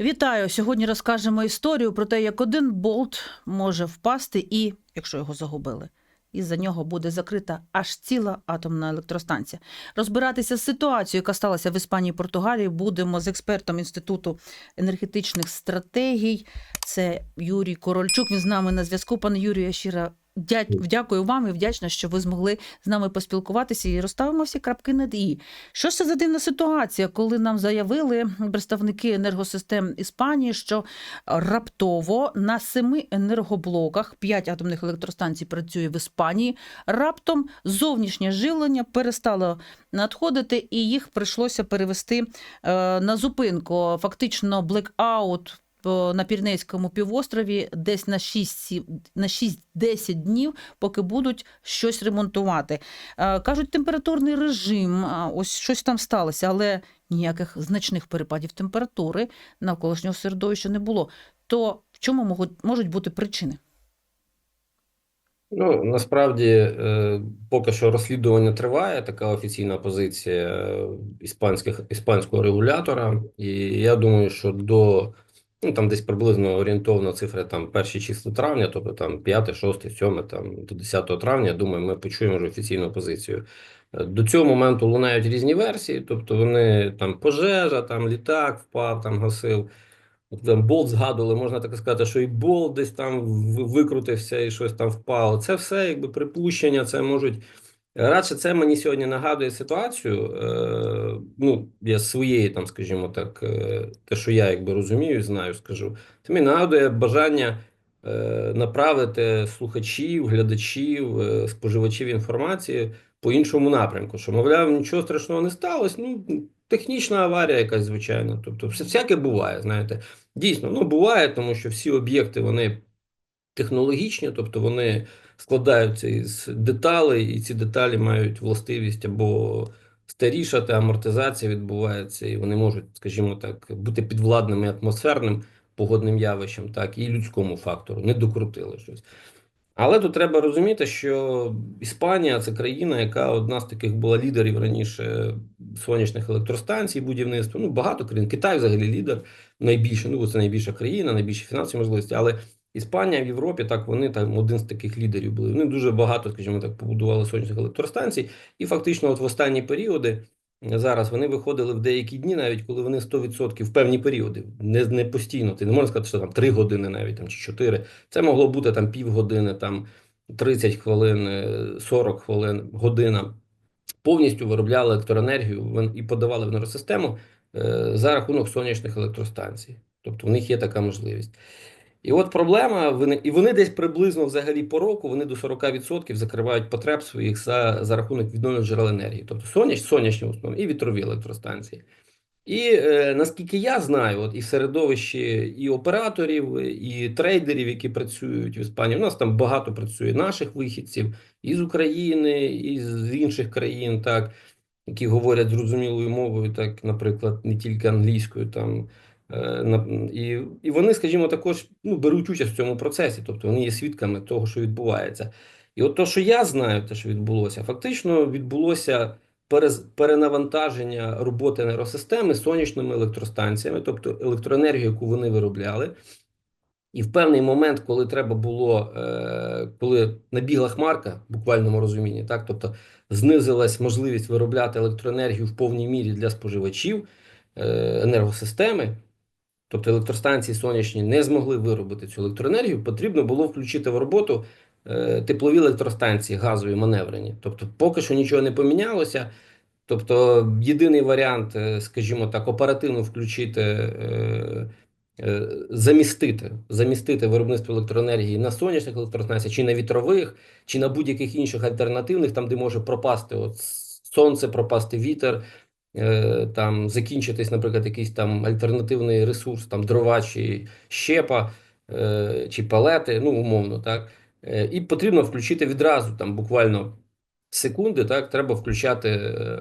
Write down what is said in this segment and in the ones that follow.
Вітаю! Сьогодні розкажемо історію про те, як один болт може впасти, і якщо його загубили, і за нього буде закрита аж ціла атомна електростанція. Розбиратися з ситуацією, яка сталася в Іспанії і Португалії, будемо з експертом інституту енергетичних стратегій. Це Юрій Корольчук. Він з нами на зв'язку. Пане Юрію, я щиро дякую вам і вдячна, що ви змогли з нами поспілкуватися і розставимо всі крапки над і. Що це за дивна ситуація, коли нам заявили представники енергосистем Іспанії, що раптово на семи енергоблоках п'ять атомних електростанцій працює в Іспанії. Раптом зовнішнє живлення перестало надходити, і їх прийшлося перевести е, на зупинку. Фактично, блекаут на Пірнейському півострові десь на 6, на 6-10 днів, поки будуть щось ремонтувати. Е, Кажуть, температурний режим, ось щось там сталося, але ніяких значних перепадів температури навколишнього середовища не було. То в чому можуть, бути причини? Ну, насправді, е, поки що розслідування триває, така офіційна позиція е, іспанських, іспанського регулятора. І я думаю, що до ну, там десь приблизно орієнтовно цифри там перші числа травня, тобто там 5, 6, 7, там до 10 травня, думаю, ми почуємо вже офіційну позицію. Е, До цього моменту лунають різні версії, тобто вони там пожежа, там літак впав, там гасив. Там болт згадували, можна так сказати, що і болт десь там викрутився і щось там впало. Це все якби припущення, це можуть. Радше це мені сьогодні нагадує ситуацію. Е, ну, я своєї, там, скажімо так, е, те, що я якби розумію, знаю, скажу. Це мені нагадує бажання е, направити слухачів, глядачів, е, споживачів інформації по іншому напрямку. Що, мовляв, нічого страшного не сталося. Ну, технічна аварія якась, звичайно. Тобто, все- всяке буває, знаєте. Дійсно, ну буває, тому що всі об'єкти вони технологічні, тобто вони складаються із деталей, і ці деталі мають властивість або старішати, амортизація відбувається, і вони можуть, скажімо так, бути підвладними атмосферним погодним явищам, так і людському фактору, не докрутили щось. Але тут треба розуміти, що Іспанія це країна, яка одна з таких була лідерів раніше сонячних електростанцій, будівництва. Ну, багато країн. Китай взагалі лідер, найбільше, ну, це найбільша країна, найбільші фінансові можливості. Але Іспанія в Європі, так, вони там один з таких лідерів були. Вони дуже багато, скажімо так, побудували сонячних електростанцій. І фактично, от в останні періоди. Зараз вони виходили в деякі дні, навіть коли вони 100% в певні періоди, не, не постійно. Ти не можна сказати, що там 3 години навіть там чи 4. Це могло бути там півгодини, там 30 хвилин, е, 40 хвилин, година. Повністю виробляли електроенергію і подавали в енергосистему е, за рахунок сонячних електростанцій. Тобто в них є така можливість. І от проблема, і вони десь приблизно взагалі по року вони до 40% закривають потреб своїх за, за рахунок відновлюваних джерел енергії. Тобто соняч, сонячні в основному і вітрові електростанції. І е, наскільки я знаю, от і в середовищі і операторів, і трейдерів, які працюють в Іспанії, у нас там багато працює наших вихідців і з України, і з інших країн, так, які говорять зрозумілою мовою, так, наприклад, не тільки англійською там. Е, І, і вони, скажімо, також ну, беруть участь в цьому процесі, тобто вони є свідками того, що відбувається. І от то, що я знаю, те, що відбулося, фактично відбулося перенавантаження роботи енергосистеми сонячними електростанціями, тобто електроенергію, яку вони виробляли. І в певний момент, коли треба було, е, коли набігла хмарка, в буквальному розумінні, так, тобто знизилась можливість виробляти електроенергію в повній мірі для споживачів е, енергосистеми, тобто електростанції сонячні не змогли виробити цю електроенергію, потрібно було включити в роботу е, теплові електростанції, газові маневрені. Тобто, поки що нічого не помінялося. Тобто, єдиний варіант, е, скажімо так, оперативно включити, е, замістити, замістити виробництво електроенергії на сонячних електростанціях, чи на вітрових, чи на будь-яких інших альтернативних, там, де може пропасти от сонце, пропасти вітер, там закінчитись, наприклад, якийсь там альтернативний ресурс, там дрова чи щепа, е, чи палети, ну умовно, так. Е, І потрібно включити відразу там буквально секунди, так, треба включати е,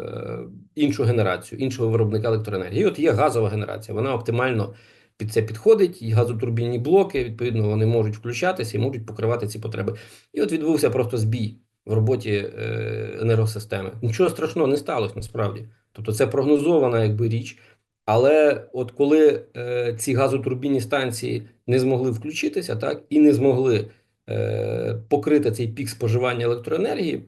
іншу генерацію, іншого виробника електроенергії. І от є газова генерація, вона оптимально під це підходить, і газотурбінні блоки, відповідно, вони можуть включатися і можуть покривати ці потреби. І от відбувся просто збій в роботі е, енергосистеми. Нічого страшного не сталося насправді. Тобто це прогнозована якби річ. Але от коли е, ці газотурбінні станції не змогли включитися, так і не змогли е, покрити цей пік споживання електроенергії,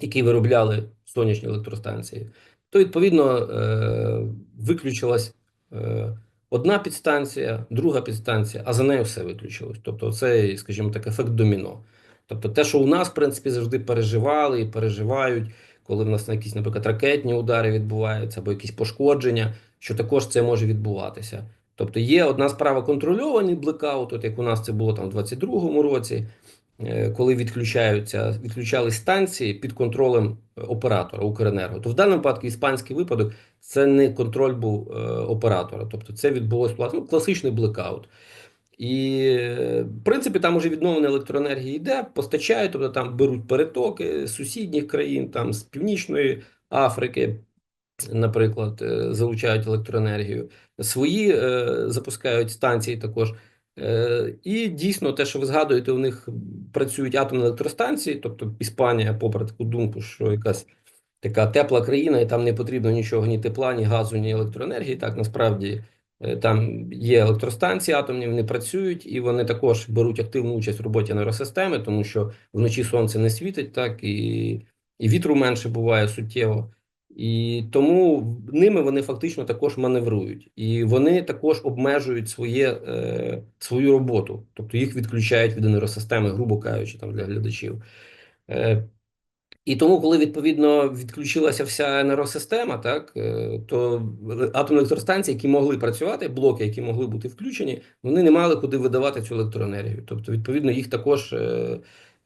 який виробляли сонячні електростанції, то відповідно е, виключилась е, одна підстанція, друга підстанція, а за нею все виключилось. Тобто, це, скажімо так, ефект доміно. Тобто, те, що у нас, в принципі, завжди переживали і переживають, коли в нас на якісь, наприклад, ракетні удари відбуваються або якісь пошкодження, що також це може відбуватися. Тобто є одна справа контрольований блекаут, от як у нас це було там в 22-му році, е, коли відключаються, відключались станції під контролем е, оператора Укренерго. То в даному випадку іспанський випадок це не контроль був е, оператора, тобто це відбулось ну, класичний блекаут. І, в принципі, там уже відновлення електроенергії йде, постачають, тобто там беруть перетоки з сусідніх країн, там з Північної Африки, наприклад, е, залучають електроенергію. Свої е, запускають станції також. Е, І дійсно, те, що ви згадуєте, у них працюють атомні електростанції, тобто Іспанія, попри таку думку, що якась така тепла країна, і там не потрібно нічого, ні тепла, ні газу, ні електроенергії. Так насправді там є електростанції атомні, вони працюють, і вони також беруть активну участь в роботі енергосистеми, тому що вночі сонце не світить, так і, і вітру менше буває суттєво. І тому ними вони фактично також маневрують, і вони також обмежують своє, е, свою роботу, тобто їх відключають від енергосистеми, грубо кажучи, там для глядачів. Е, і тому, коли відповідно відключилася вся енергосистема, так е, то атомні електростанції, які могли працювати, блоки, які могли бути включені, вони не мали куди видавати цю електроенергію. Тобто, відповідно, їх також, е,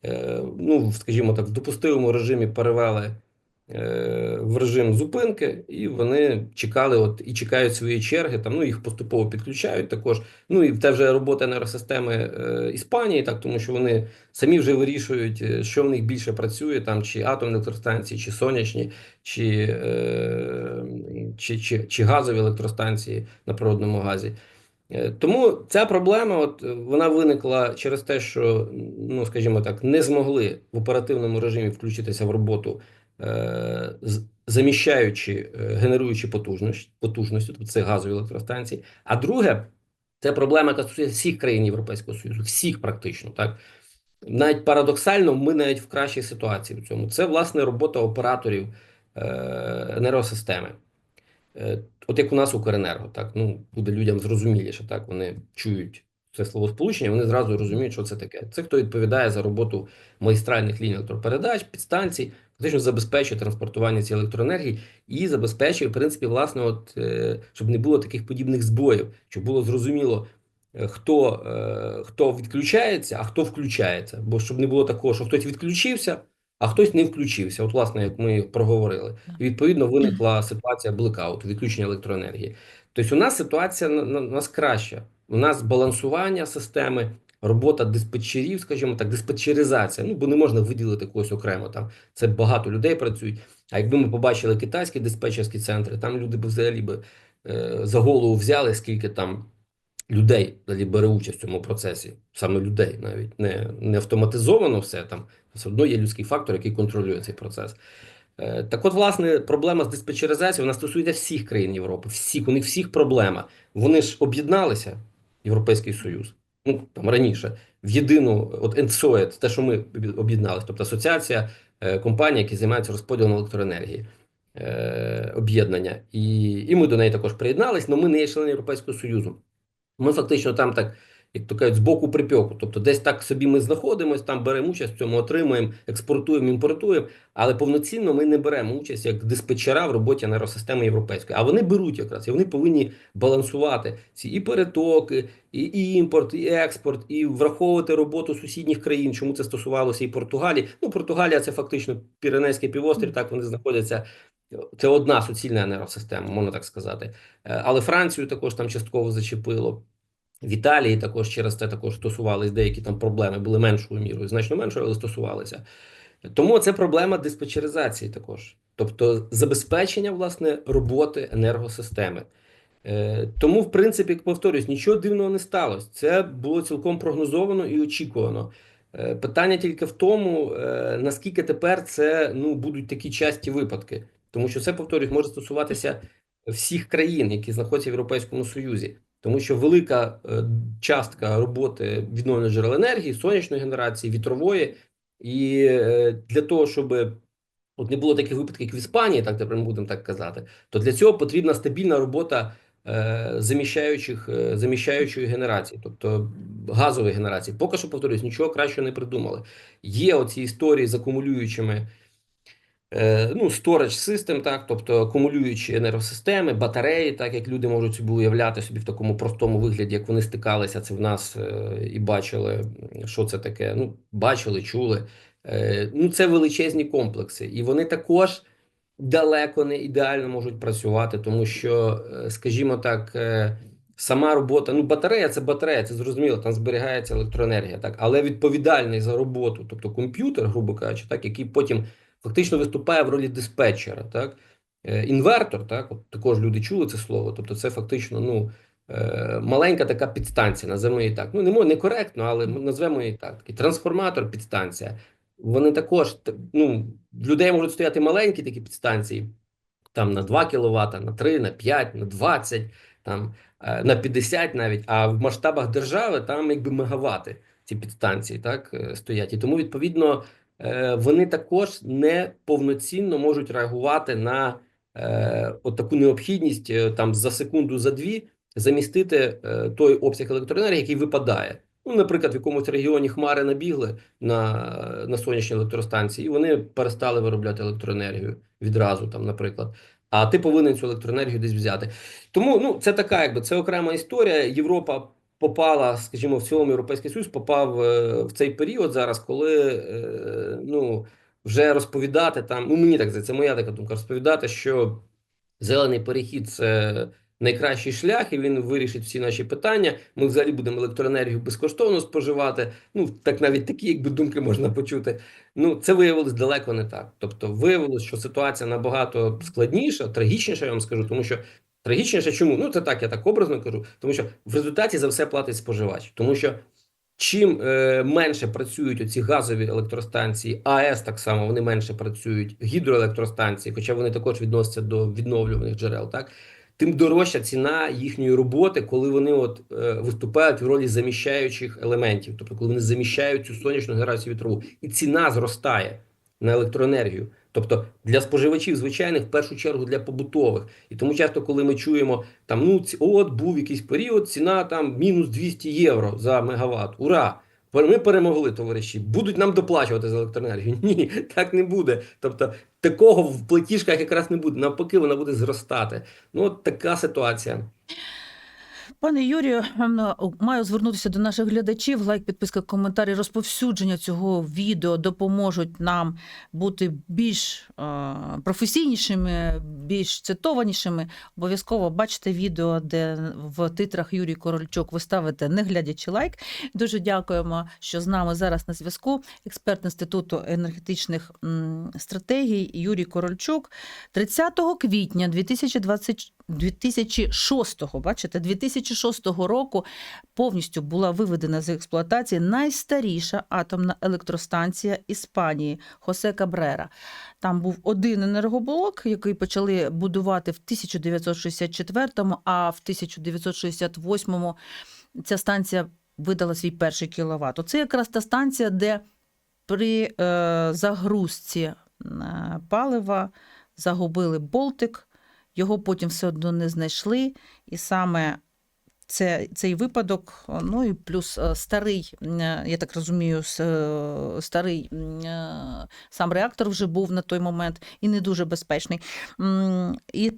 е, ну скажімо так, в допустимому режимі перевели в режим зупинки, і вони чекали, от і чекають своєї черги. Там ну їх поступово підключають також. Ну і це вже робота енергосистеми е, Іспанії, так тому що вони самі вже вирішують, е, що в них більше працює, там чи атомні електростанції, чи сонячні, чи, е, чи, чи, чи газові електростанції на природному газі. Е, Тому ця проблема, от е, вона виникла через те, що ну скажімо так, не змогли в оперативному режимі включитися в роботу, е, заміщаючи, е, генеруючи потужності, потужності, тобто це газові електростанції. А друге, це проблема, яка стосується всіх країн Європейського Союзу, всіх практично, так. Навіть парадоксально, ми навіть в кращій ситуації в цьому. Це власне робота операторів е, енергосистеми. Е, От як у нас Укренерго, так ну буде людям зрозуміліше, так вони чують це словосполучення, вони зразу розуміють, що це таке. Це хто відповідає за роботу магістральних ліній електропередач, підстанцій, фактично забезпечує транспортування цієї електроенергії і забезпечує, в принципі, власне, от е, щоб не було таких подібних збоїв, щоб було зрозуміло. е, Хто, е, хто відключається, а хто включається, бо щоб не було такого, що хтось відключився, а хтось не включився. От, власне, як ми проговорили, і відповідно виникла ситуація блекауту, відключення електроенергії. Тобто, у нас ситуація на, нас краща. У нас балансування системи, робота диспетчерів, скажімо так, диспетчеризація. Ну бо не можна виділити когось окремо. Там це багато людей працюють. А якби ми побачили китайські диспетчерські центри, там люди б взагалі би е, за голову взяли, скільки там людей взагалі бере участь в цьому процесі, саме людей, навіть не, не автоматизовано все там. Все одно є людський фактор, який контролює цей процес. Е, Так, от, власне, проблема з диспетчеризацією вона стосується всіх країн Європи. Всіх, у них всіх проблема. Вони ж об'єдналися, Європейський Союз, ну там раніше, в єдину, от ENTSO, те, що ми об'єдналися, тобто асоціація е, компаній, які займаються розподілом електроенергії, е, об'єднання. І, і ми до неї також приєдналися, але ми не є членами Європейського Союзу. Ми фактично там так, як то кажуть, з боку припеку. Тобто, десь так собі ми знаходимося, там беремо участь в цьому, отримуємо, експортуємо, імпортуємо, але повноцінно ми не беремо участь як диспетчера в роботі енергосистеми європейської. А вони беруть якраз і вони повинні балансувати ці і перетоки, і, і імпорт, і експорт, і враховувати роботу сусідніх країн. Чому це стосувалося і Португалії? Ну, Португалія це фактично Піренейський півострів. Так вони знаходяться. Це одна суцільна енергосистема, можна так сказати. Е, Але Францію також там частково зачепило. В Італії також через це також стосувались деякі там проблеми, були меншою мірою, значно меншою, але стосувалися. Тому це проблема диспетчеризації також, тобто забезпечення власне роботи енергосистеми. Е, Тому, в принципі, як повторюсь, нічого дивного не сталося. Це було цілком прогнозовано і очікувано. Е, Питання тільки в тому, е, наскільки тепер це ну, будуть такі часті випадки. Тому що це, повторюсь, може стосуватися всіх країн, які знаходяться в Європейському Союзі. Тому що велика е, частка роботи відновлених джерел енергії, сонячної генерації, вітрової, і е, для того, щоб от не було таких випадків, як в Іспанії, так тепер ми будемо так казати, то для цього потрібна стабільна робота е, заміщаючих заміщаючої генерації, тобто газової генерації. Поки що повторюсь, нічого кращого не придумали. Є оці історії з акумулюючими. Е, ну, storage system, так, тобто акумулюючі енергосистеми, батареї, так як люди можуть собі уявляти собі в такому простому вигляді, як вони стикалися, це в нас е, і бачили, що це таке. Ну, бачили, чули. Е, ну, це величезні комплекси, і вони також далеко не ідеально можуть працювати, тому що, скажімо так, сама робота, ну, батарея це батарея, це зрозуміло, там зберігається електроенергія, так, але відповідальний за роботу, тобто комп'ютер, грубо кажучи, так, який потім фактично виступає в ролі диспетчера, так. Е, Інвертор, так, от також люди чули це слово, тобто це фактично, ну, е, маленька така підстанція, називаємо її так. Ну, не мо- не коректно, але ми назвемо її так. І трансформатор, підстанція. Вони також, ну, людей можуть стояти маленькі такі підстанції, там на 2 кВт, на 3, на 5, на 20, там, е, на 50 навіть, а в масштабах держави там якби мегавати ці підстанції так, стоять. І тому, відповідно, вони також не повноцінно можуть реагувати на е, от таку необхідність е, там за секунду, за дві замістити е, той обсяг електроенергії, який випадає. Ну, наприклад, в якомусь регіоні хмари набігли на, на сонячні електростанції, і вони перестали виробляти електроенергію відразу, там, наприклад. А ти повинен цю електроенергію десь взяти. Тому ну, це така, якби це окрема історія. Європа попала, скажімо, в цілому Європейський Союз попав е, в цей період зараз, коли е, ну, вже розповідати там, ну мені так здається, це моя така думка, розповідати, що зелений перехід це найкращий шлях, і він вирішить всі наші питання. Ми взагалі будемо електроенергію безкоштовно споживати. Ну так навіть такі, якби думки можна почути. Ну це виявилось далеко не так. Тобто, виявилось, що ситуація набагато складніша, трагічніша, я вам скажу, тому що. Трагічніше, чому? Ну, це так, я так образно кажу, тому що в результаті за все платить споживач. Тому що чим е, менше працюють оці газові електростанції, АЕС так само вони менше працюють, гідроелектростанції, хоча вони також відносяться до відновлюваних джерел, так тим дорожча ціна їхньої роботи, коли вони от е, виступають в ролі заміщаючих елементів, тобто коли вони заміщають цю сонячну генерацію вітрову, і ціна зростає на електроенергію. Тобто для споживачів звичайних, в першу чергу для побутових. І тому часто, коли ми чуємо там, ну от був якийсь період, ціна там мінус 200 євро за мегаватт. Ура! Ми перемогли, товариші. Будуть нам доплачувати за електроенергію. Ні, так не буде. Тобто такого в платіжках якраз не буде. Навпаки, вона буде зростати. Ну, от така ситуація. Пане Юрію, ем, маю звернутися до наших глядачів. Лайк, підписка, коментарі, розповсюдження цього відео допоможуть нам бути більш е, професійнішими, більш цитованішими. Обов'язково бачите відео, де в титрах Юрій Корольчук ви ставите не глядячи лайк. Дуже дякуємо, що з нами зараз на зв'язку. Експерт Інституту енергетичних стратегій Юрій Корольчук. 30 квітня 2020 2006, бачите, 2006 року повністю була виведена з експлуатації найстаріша атомна електростанція Іспанії Хосе Кабрера. Там був один енергоблок, який почали будувати в 1964-му, а в 1968-му ця станція видала свій перший кіловат. Оце якраз та станція, де при е, загрузці е, палива загубили болтик, його потім все одно не знайшли, і саме це, цей випадок, ну і плюс е, старий, е, я так розумію, е, старий е, сам реактор вже був на той момент і не дуже безпечний. І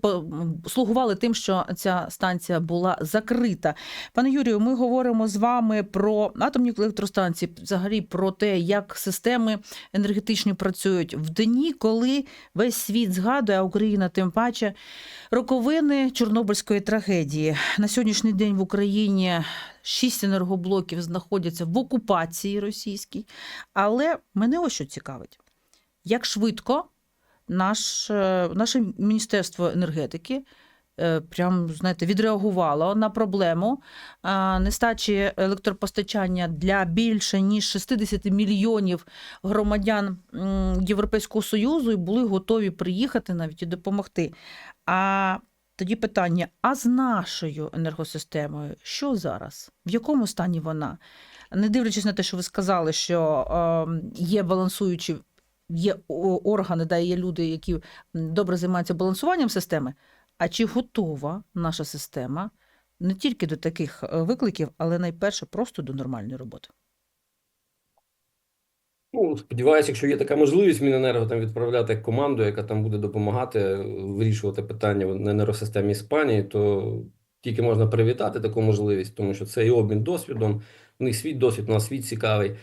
слугували тим, що ця станція була закрита. Пане Юрію, ми говоримо з вами про атомні електростанції, взагалі про те, як системи енергетичні працюють в дні, коли весь світ згадує, а Україна тим паче, роковини Чорнобильської трагедії. На сьогоднішній день в Україні шість енергоблоків знаходяться в окупації російській. Але мене ось що цікавить: як швидко наш, е, наше Міністерство енергетики. е, Прям знаєте, відреагувало на проблему нестачі електропостачання для більше ніж 60 мільйонів громадян Європейського Союзу і були готові приїхати навіть і допомогти. А Тоді питання: а з нашою енергосистемою що зараз? В якому стані вона? Не дивлячись на те, що ви сказали, що е, є балансуючі, є органи, да, є люди, які добре займаються балансуванням системи. А чи готова наша система не тільки до таких е, викликів, але найперше просто до нормальної роботи? Ну, сподіваюся, якщо є така можливість Міненерго там відправляти команду, яка там буде допомагати е, вирішувати питання на енергосистемі Іспанії, то тільки можна привітати таку можливість, тому що це і обмін досвідом. У них свій досвід, у нас свій цікавий.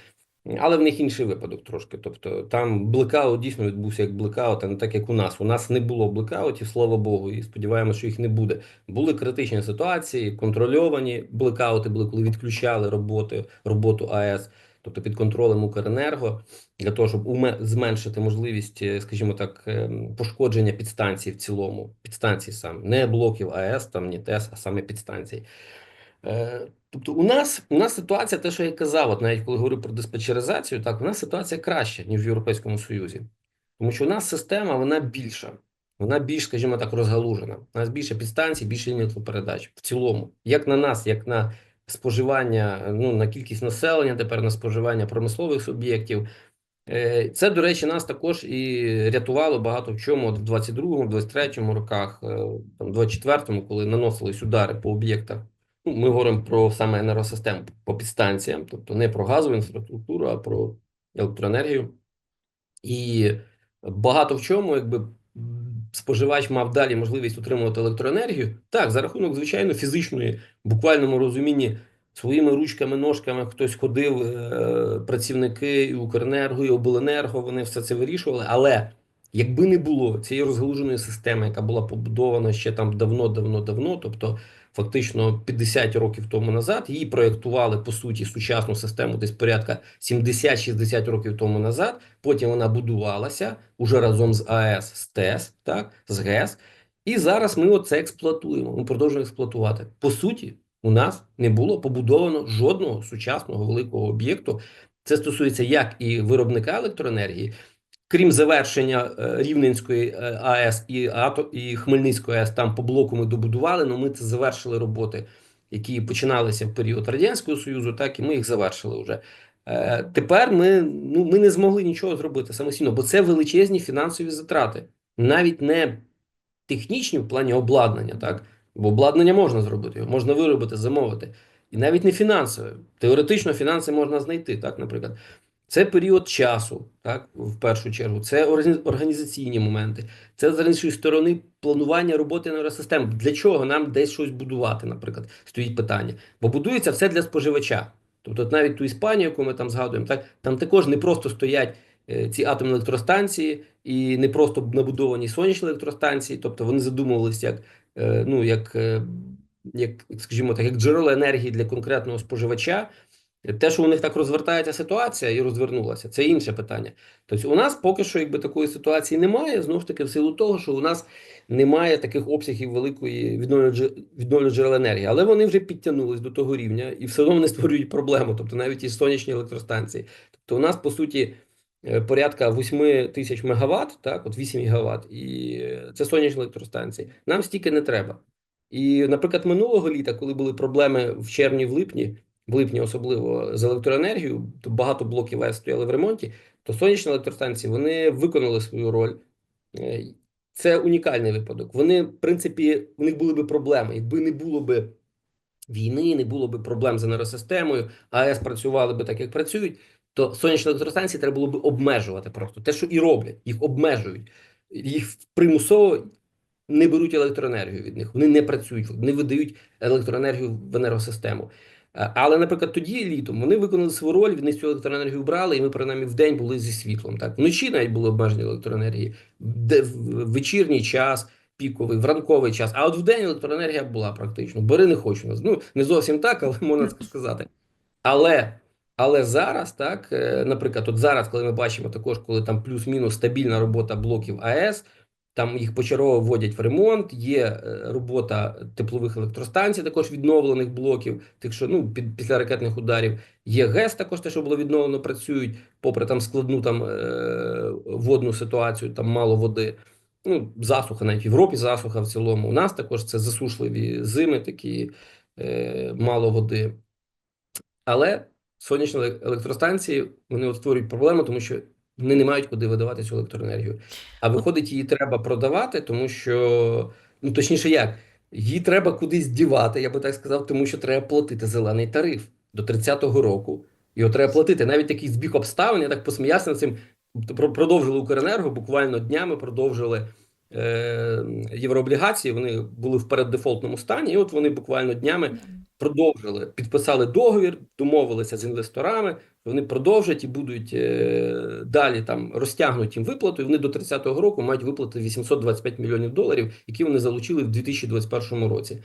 Але в них інший випадок трошки. Тобто там блекаут дійсно відбувся як блекаут, а не так як у нас. У нас не було блекаутів, слава Богу, і сподіваємося, що їх не буде. Були критичні ситуації, контрольовані блекаути були, коли відключали роботи, роботу АЕС, тобто під контролем Укренерго, для того, щоб уме- зменшити можливість, е, скажімо так, ем, пошкодження підстанцій в цілому, підстанцій сам, не блоків АЕС, там ні ТЕС, а саме підстанцій. Е, Тобто, у нас у нас ситуація, те, що я казав, от навіть коли говорю про диспетчеризацію, так у нас ситуація краща, ніж в Європейському Союзі, тому що у нас система вона більша, вона більш, скажімо так, розгалужена. У нас більше підстанцій, більше ліній електропередач в цілому, як на нас, як на споживання, ну на кількість населення, тепер на споживання промислових суб'єктів. Е, Це, до речі, нас також і рятувало багато в чому от в 22-му, 23-му роках, е, там 24-му, коли наносились удари по об'єктах. Ну, ми говоримо про саме енергосистему по підстанціям, тобто не про газову інфраструктуру, а про електроенергію. І багато в чому, якби споживач мав далі можливість отримувати електроенергію, так, за рахунок, звичайно, фізичної, в буквальному розумінні, своїми ручками, ножками хтось ходив, е, працівники і Укренерго, і Обленерго, вони все це вирішували. Але якби не було цієї розгалуженої системи, яка була побудована ще там давно-давно-давно, тобто фактично 50 років тому назад, її проєктували по суті сучасну систему десь порядка 70-60 років тому назад. Потім вона будувалася уже разом з АЕС, з ТЕС, так, з ГЕС. І зараз ми оце експлуатуємо. Ми продовжуємо експлуатувати. По суті, у нас не було побудовано жодного сучасного великого об'єкту. Це стосується як і виробника електроенергії, крім завершення е, Рівненської е, АЕС і АТО і Хмельницької АЕС, там по блоку ми добудували. але ми це завершили роботи, які починалися в період радянського союзу, так і ми їх завершили вже. Е, Тепер ми, ну, ми не змогли нічого зробити самостійно, бо це величезні фінансові затрати, навіть не технічні в плані обладнання, так бо обладнання можна зробити, його можна виробити, замовити, і навіть не фінансове. Теоретично фінанси можна знайти, так, наприклад. Це період часу, так, в першу чергу, це органі- організаційні моменти, це з іншої сторони планування роботи енергосистем. Для чого нам десь щось будувати, наприклад, стоїть питання. Бо будується все для споживача. Тобто, навіть ту Іспанію, яку ми там згадуємо, так там також не просто стоять е, ці атомні електростанції і не просто набудовані сонячні електростанції, тобто вони задумувалися як, е, ну, як, е, як, скажімо так, як джерело енергії для конкретного споживача. Те, що у них так розвертається ситуація і розвернулася, це інше питання. Тобто, у нас поки що якби такої ситуації немає, знову ж таки, в силу того, що у нас немає таких обсягів великої відновлювальних джерел енергії, але вони вже підтягнулись до того рівня і все одно вони створюють проблему, тобто навіть і сонячні електростанції. Тобто, у нас по суті е, порядка 8 тисяч мегаватт, так, от 8 гігаватт, і е, це сонячні електростанції. Нам стільки не треба. І, наприклад, минулого літа, коли були проблеми в червні, в липні, в липні особливо з електроенергією, то багато блоків АЕС стояли в ремонті, то сонячні електростанції вони виконали свою роль. Е, Це унікальний випадок. Вони, в принципі, у них були би проблеми, якби не було би війни, не було би проблем з енергосистемою, АЕС працювали би так, як працюють, то сонячні електростанції треба було би обмежувати просто те, що і роблять, їх обмежують, їх примусово не беруть електроенергію від них, вони не працюють, не видають електроенергію в енергосистему. Е, Але, наприклад, тоді літом вони виконали свою роль, вони цю електроенергію брали, і ми принаймні в день були зі світлом. Так вночі навіть були обмежені електроенергії, де в вечірній час, піковий, в ранковий час. А от в день електроенергія була практично. Бери не хочу нас. Ну не зовсім так, але можна сказати. Але але зараз, так, е, наприклад, от зараз, коли ми бачимо також, коли там плюс-мінус стабільна робота блоків АЕС. Там їх почергово вводять в ремонт, є е, робота теплових електростанцій, також відновлених блоків, тих, що ну під після ракетних ударів. Є ГЕС, також те, що було відновлено, працюють, попри там складну там е, водну ситуацію, там мало води. ну, засуха, навіть в Європі засуха в цілому. У нас також це засушливі зими, такі е, мало води. Але сонячні електростанції вони от створюють проблему, тому що вони не мають куди видавати цю електроенергію. А виходить, її треба продавати, тому що, ну точніше, як її треба кудись дівати, я би так сказав, тому що треба платити зелений тариф до 30-го року. Його треба платити. Навіть такий збіг обставин, я так посміявся над цим. Про- Продовжили Укренерго, буквально днями продовжили єврооблігації. Вони були в переддефолтному стані, і от вони буквально днями продовжили, підписали договір, домовилися з інвесторами, вони продовжать і будуть е, далі там розтягнуть їм виплату. І вони до 30-го року мають виплатити 825 мільйонів доларів, які вони залучили в 2021 році.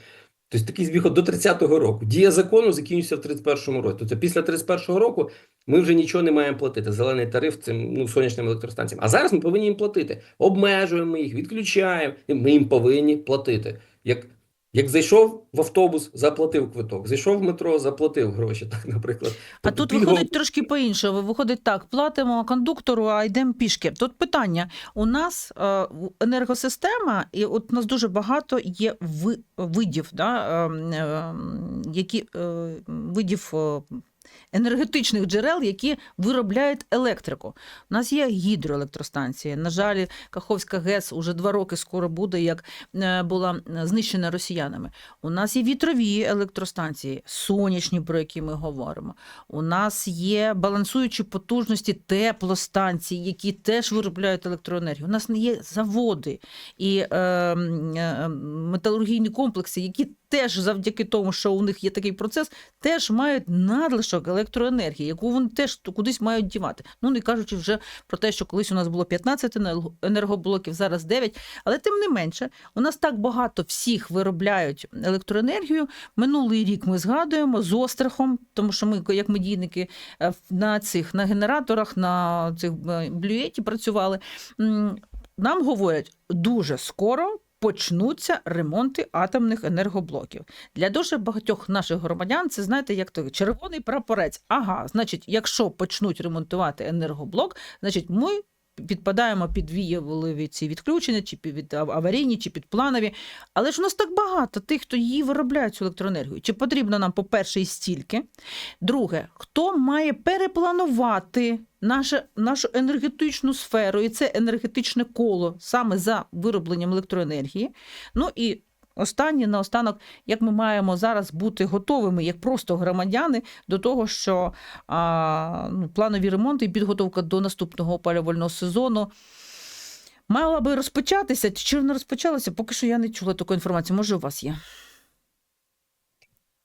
Тобто такий збіг до 30-го року. Дія закону закінчиться в 31-му році. Тобто після 31-го року ми вже нічого не маємо платити. Зелений тариф цим ну, сонячним електростанціям. А зараз ми повинні їм платити. Обмежуємо їх, відключаємо. І ми їм повинні платити. Як, як зайшов в автобус, заплатив квиток. Зайшов в метро, заплатив гроші. Так, наприклад. А тут пільгово- виходить трошки по-іншому. Виходить так: платимо кондуктору, а йдемо пішки. Тут питання: у нас е, енергосистема, і от у нас дуже багато є ви, видів, да, е, е, які е, видів. Енергетичних джерел, які виробляють електрику. У нас є гідроелектростанції. На жаль, Каховська ГЕС уже два роки скоро буде, як е, була е, знищена росіянами. У нас є вітрові електростанції, сонячні, про які ми говоримо. У нас є балансуючі потужності теплостанції, які теж виробляють електроенергію. У нас не є заводи і е, е, металургійні комплекси, які теж завдяки тому, що у них є такий процес, теж мають надлишок електроенергії, яку вони теж кудись мають дівати. Ну не кажучи вже про те, що колись у нас було 15 енергоблоків, зараз 9. Але тим не менше, у нас так багато всіх виробляють електроенергію. Минулий рік ми згадуємо з острахом, тому що ми, як медійники, е, на цих на генераторах, на цих е, блюєті працювали. Нам говорять, дуже скоро. Почнуться ремонти атомних енергоблоків для дуже багатьох наших громадян. Це знаєте, як то червоний прапорець. Ага, значить, якщо почнуть ремонтувати енергоблок, значить, ми підпадаємо під віявливі ці відключення, чи під аварійні, чи під планові. Але ж у нас так багато тих, хто її виробляє цю електроенергію. Чи потрібно нам, по-перше, і стільки? Друге, хто має перепланувати наше, нашу енергетичну сферу і це енергетичне коло саме за виробленням електроенергії? Ну і останнє наостанок, як ми маємо зараз бути готовими, як просто громадяни, до того, що а, ну, планові ремонти і підготовка до наступного опалювального сезону. Мала би розпочатися, чи не розпочалася, поки що я не чула такої інформації. Може, у вас є?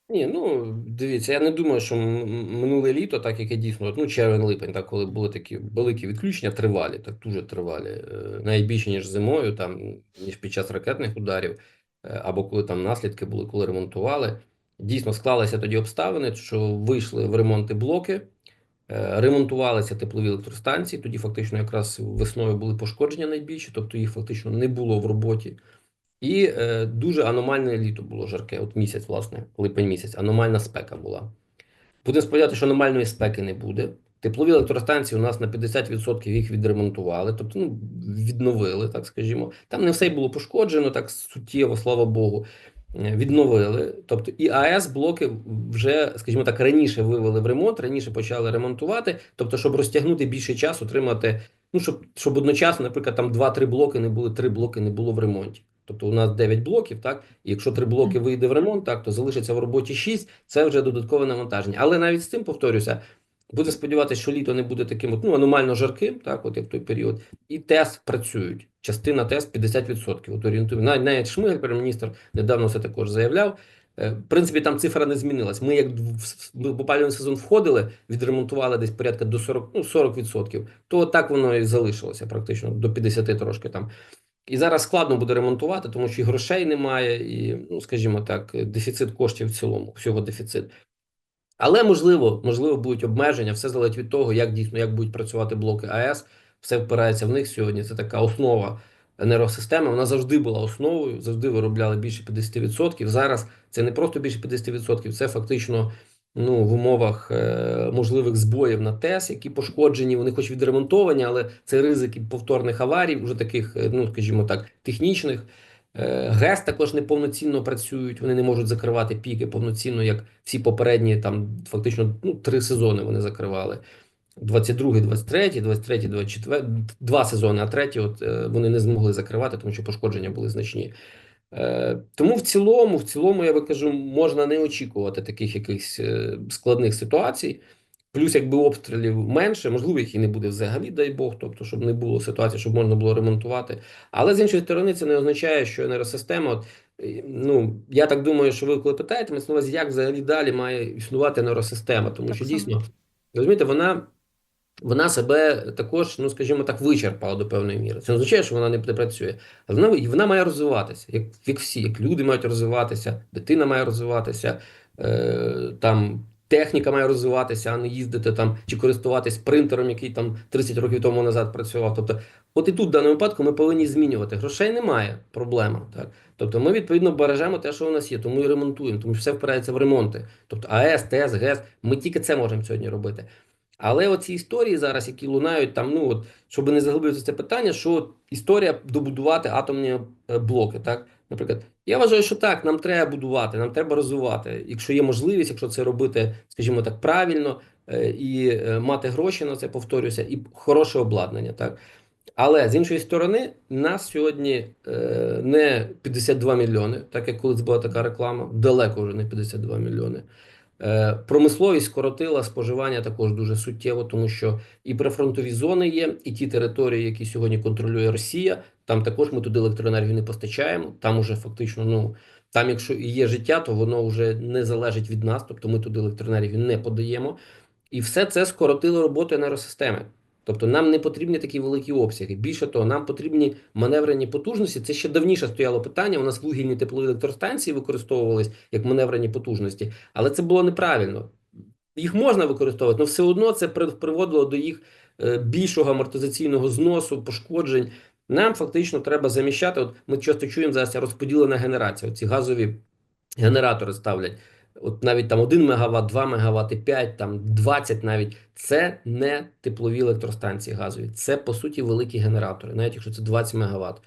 Ні, ну дивіться, я не думаю, що минуле літо, так яке дійсно, ну червень-липень, так коли були такі великі відключення, тривалі, так дуже тривалі, е, навіть більше ніж зимою, там ніж під час ракетних ударів, е, або коли там наслідки були, коли ремонтували. Дійсно склалися тоді обставини, що вийшли в ремонти блоки, е, ремонтувалися теплові електростанції. Тоді фактично якраз весною були пошкодження найбільші, тобто їх фактично не було в роботі. І е, дуже аномальне літо було жарке, от місяць, власне, липень місяць, аномальна спека була. Будемо сподіватися, що аномальної спеки не буде. Теплові електростанції у нас на 50% їх відремонтували, тобто ну, відновили, так скажімо. Там не все було пошкоджено, так суттєво, слава Богу. Е, Відновили. Тобто і АЕС блоки вже, скажімо так, раніше вивели в ремонт, раніше почали ремонтувати. Тобто, щоб розтягнути більше часу, отримати, ну щоб, щоб одночасно, наприклад, там 2-3 блоки не були, 3 блоки не було в ремонті. Тобто у нас 9 блоків, так? І якщо 3 блоки вийде в ремонт, так, то залишиться в роботі 6, це вже додаткове навантаження. Але навіть з цим повторюся, буде сподіватися, що літо не буде таким ну, аномально жарким, так, от як той період. І ТЕС працюють. Частина ТЕС 50%. От орієнтуємо. Навіть, навіть Шмигаль, прем'єр-міністр, недавно це також заявляв. Е, В принципі, там цифра не змінилась. Ми як в опалювальний сезон входили, відремонтували десь порядка до 40, ну, 40%, то так воно і залишилося практично до 50 трошки там. І зараз складно буде ремонтувати, тому що і грошей немає, і, ну, скажімо так, дефіцит коштів в цілому, всього дефіцит. Але можливо, можливо, будуть обмеження, все залежить від того, як дійсно як будуть працювати блоки АЕС. Все впирається в них сьогодні. Це така основа енергосистеми. Вона завжди була основою, завжди виробляли більше 50%. Зараз це не просто більше 50%, це фактично ну, в умовах е, можливих збоїв на ТЕС, які пошкоджені, вони хоч відремонтовані, але це ризики повторних аварій, вже таких, е, ну скажімо так, технічних. Е, ГЕС також неповноцінно працюють, вони не можуть закривати піки повноцінно, як всі попередні, там фактично ну, три сезони вони закривали. 22, 23, 23, 24, два сезони, а третій от е, вони не змогли закривати, тому що пошкодження були значні. Е, Тому в цілому, в цілому, я би кажу, можна не очікувати таких якихось е, складних ситуацій. Плюс, якби обстрілів менше, можливо, їх і не буде взагалі, дай Бог, тобто, щоб не було ситуації, щоб можна було ремонтувати. Але з іншої сторони, це не означає, що енергосистема, от, е, ну, я так думаю, що ви коли питаєте, на увазі, як взагалі далі має існувати енергосистема, тому Так що дійсно, розумієте, вона вона себе також, ну скажімо так, вичерпала до певної міри. Це не означає, що вона не працює, але вона, вона має розвиватися, як, як всі, як люди мають розвиватися, дитина має розвиватися, е, там техніка має розвиватися, а не їздити там чи користуватись принтером, який там 30 років тому назад працював. Тобто, от і тут в даному випадку ми повинні змінювати. Грошей немає, проблема. Так? Тобто ми відповідно бережемо те, що у нас є, тому і ремонтуємо, тому що все впирається в ремонти. Тобто АЕС, ТЕС, ГЕС, ми тільки це можемо сьогодні робити. Але оці історії зараз, які лунають там, ну от щоб не заглиблюватися в це питання, що історія добудувати атомні е, блоки, так? Наприклад, я вважаю, що так, нам треба будувати, нам треба розвивати. Якщо є можливість, якщо це робити, скажімо так, правильно е, і е, мати гроші на це, повторюся, і хороше обладнання, так. Але з іншої сторони, нас сьогодні не 52 мільйони, так як колись була така реклама, далеко вже не 52 мільйони. Е, Промисловість скоротила споживання також дуже суттєво, тому що і прифронтові зони є, і ті території, які сьогодні контролює Росія, там також ми туди електроенергію не постачаємо. Там уже фактично, ну там, якщо і є життя, то воно вже не залежить від нас, тобто ми туди електроенергію не подаємо. І все це скоротило роботу енергосистеми. Тобто нам не потрібні такі великі обсяги. Більше того, нам потрібні маневрені потужності. Це ще давніше стояло питання. У нас вугільні теплові електростанції використовувались як маневрені потужності, але це було неправильно. Їх можна використовувати, але все одно це при- приводило до їх е, більшого амортизаційного зносу, пошкоджень. Нам фактично треба заміщати. От ми часто чуємо зараз розподілена генерація. Ці газові генератори ставлять. От навіть там 1 МВт, 2 МВт, 5, там 20 навіть. Це не теплові електростанції газові. Це, по суті, великі генератори, навіть якщо це 20 МВт.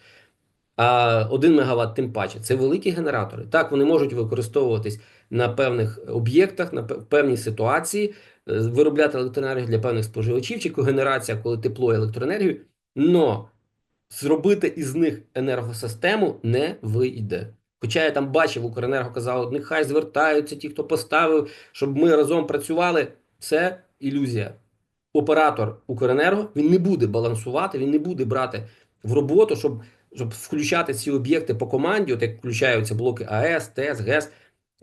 А 1 МВт тим паче. Це великі генератори. Так, вони можуть використовуватись на певних об'єктах, на пев- певній ситуації, е, виробляти електроенергію для певних споживачів, чи когенерація, коли тепло і електроенергію. Но зробити із них енергосистему не вийде. Хоча я там бачив, Укренерго казало, нехай звертаються ті, хто поставив, щоб ми разом працювали. Це ілюзія. Оператор Укренерго він не буде балансувати, він не буде брати в роботу, щоб, щоб включати ці об'єкти по команді, от як включаються блоки АЕС, ТЕС, ГЕС,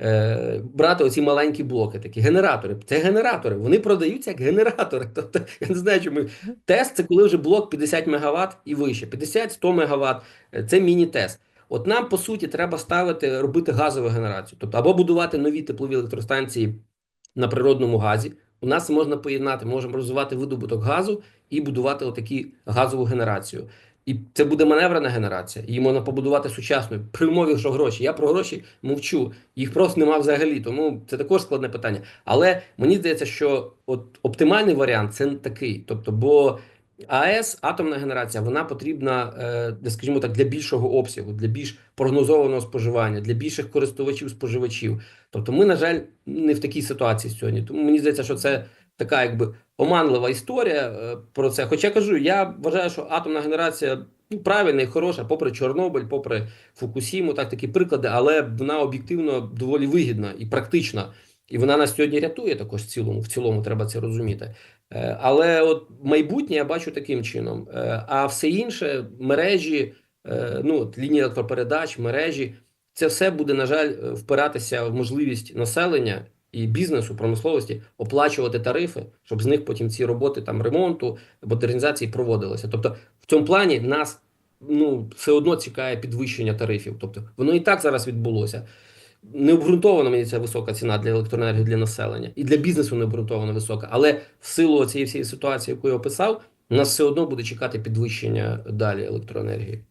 е, брати оці маленькі блоки, такі генератори. Це генератори, вони продаються як генератори. Тобто, я не знаю, чому тест це коли вже блок 50 МВт і вище, 50-100 МВт, е, це міні-тест. От нам, по суті, треба ставити, робити газову генерацію. Тобто, або будувати нові теплові електростанції на природному газі. У нас можна поєднати, можемо розвивати видобуток газу і будувати отакі газову генерацію. І це буде маневрена генерація. Її можна побудувати сучасною при умові, що гроші. Я про гроші мовчу. Їх просто нема взагалі. Тому це також складне питання. Але мені здається, що от оптимальний варіант це такий. Тобто, бо АЕС, атомна генерація, вона потрібна, е, скажімо так, для більшого обсягу, для більш прогнозованого споживання, для більших користувачів споживачів. Тобто, ми, на жаль, не в такій ситуації сьогодні. Тому мені здається, що це така, якби оманлива історія е, про це. Хоча кажу, я вважаю, що атомна генерація ну, правильна і хороша, попри Чорнобиль, попри Фукусіму, так такі приклади, але вона об'єктивно доволі вигідна і практична. І вона нас сьогодні рятує також в цілому. В цілому треба це розуміти. Е, Але от майбутнє я бачу таким чином. Е, А все інше мережі, е, ну от лінії електропередач, мережі, це все буде, на жаль, впиратися в можливість населення і бізнесу, промисловості оплачувати тарифи, щоб з них потім ці роботи там ремонту, модернізації проводилися. Тобто, в цьому плані нас ну все одно чекає підвищення тарифів. Тобто, воно і так зараз відбулося. Необґрунтована мені ця висока ціна для електроенергії для населення і для бізнесу необґрунтована висока. Але в силу цієї всієї ситуації, яку я описав, нас все одно буде чекати підвищення далі електроенергії.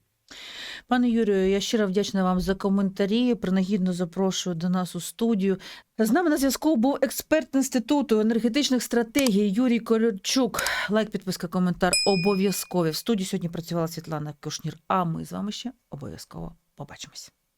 Пане Юрію, я щиро вдячна вам за коментарі. Принагідно запрошую до нас у студію. З нами на зв'язку був експерт інституту енергетичних стратегій Юрій Колючук. Лайк, підписка, коментар обов'язкові. В студії сьогодні працювала Світлана Кушнір. А ми з вами ще обов'язково побачимось.